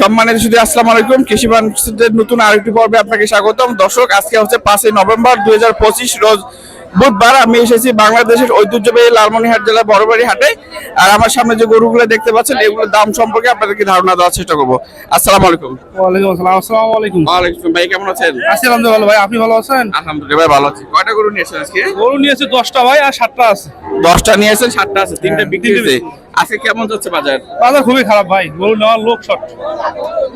সম্মানিত শুধু আসসালামু আলাইকুম। কৃষি বাণিজ্যের নতুন আরেকটি পর্বে আপনাকে স্বাগতম। দর্শক আজকে হচ্ছে পাঁচই নভেম্বর দুই রোজ বুধবার। আমি এসেছি বাংলাদেশের ঐতিহ্যবাহী লালমনিরহাট জেলার বড়বাড়ি হাটে। আর আমার সামনে যে গরুগুলো দেখতে পাচ্ছেন এগুলোর দাম সম্পর্কে আপনাদেরকে ধারণা দেওয়ার চেষ্টা করব। আসসালামু আলাইকুম। ওয়ালাইকুম আসসালাম। আসসালামু আলাইকুম। ওয়ালাইকুম ভাই কেমন আছেন? আছি আলহামদুলিল্লাহ ভাই আপনি ভালো আছেন? আলহামদুলিল্লাহ ভাই ভালো আছি। কয়টা গরু নিয়েছেন আজকে? গরু নিয়েছে দশটা ভাই আর সাতটা আছে। দশটা নিয়েছেন সাতটা আছে তিনটা হ্যাঁ, বিক্রি হয়েছে। আজকে কেমন যাচ্ছে বাজার? বাজার খুবই খারাপ ভাই গরু নেওয়ার লোক শর্ট।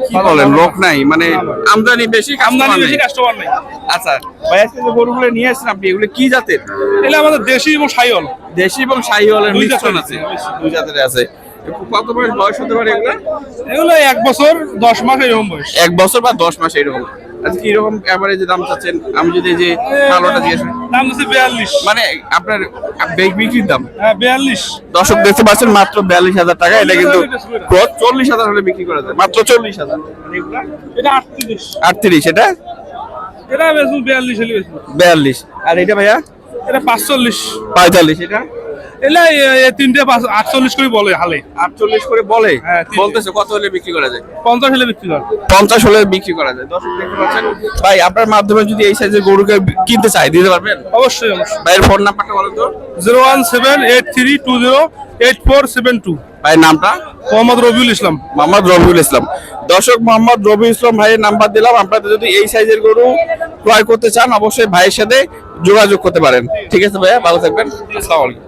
কি বলেন লোক নাই মানে আমদানি বেশি আমদানি বেশি। কাস্টমার নেই। আচ্ছা ভাই আজকে যে গরুগুলো নিয়ে আসছেন আপনি এগুলো কি জাতের? এলে আমাদের দেশি এবং সাইল দেশি এবং শাহিওয়ালের দুই মিশ্রণ আছে। আছে। দুই জাতের আছে। কত বয়স বয়স হতে পারে এগুলো? এগুলো এক বছর দশ মাস এরকম বয়স। এক বছর বা দশ মাস এরকম। আচ্ছা কীরকম এভারেজে দাম চাচ্ছেন? আমি যদি যে ভালোটা জিজ্ঞেস। দাম দিচ্ছে বিয়াল্লিশ। মানে আপনার বেগ বিক্রির দাম? হ্যাঁ বিয়াল্লিশ। দর্শক দেখতে পাচ্ছেন মাত্র বিয়াল্লিশ হাজার টাকা। এটা কিন্তু চল্লিশ হাজার হলে বিক্রি করা যায়। মাত্র চল্লিশ হাজার। এটা আটত্রিশ। আটত্রিশ এটা? এটা বেশি বিয়াল্লিশ বিয়াল্লিশ। আর এটা ভাইয়া? এটা পাঁচচল্লিশ। পঁয়তাল্লিশ এটা? এলে তিনটে আটচল্লিশ করে বলে হালে। আটচল্লিশ করে বলে? হ্যাঁ, বলতেছে কত হলে বিক্রি করা যায়? পঞ্চাশ হলে বিক্রি করে পঞ্চাশ হলে বিক্রি করা যায়। দর্শক দেখতে পাচ্ছেন ভাই আপনার মাধ্যমে যদি এই সাইজের গরুকে কিনতে চাই দিতে পারবেন? অবশ্যই অবশ্যই। ভাইয়ের ফোন নাম্বারটা বলেন তো। Zero one seven eight three two zero eight four seven two. ভাইয়ের নামটা? মোহাম্মদ রবিউল ইসলাম। মোহাম্মদ রবিউল ইসলাম। দর্শক মোহাম্মদ রবিউল ইসলাম ভাইয়ের নাম্বার দিলাম। আপনাদের যদি এই সাইজের গরু ক্রয় করতে চান অবশ্যই ভাইয়ের সাথে যোগাযোগ করতে পারেন। ঠিক আছে ভাইয়া ভালো থাকবেন। আসসালামু আলাইকুম।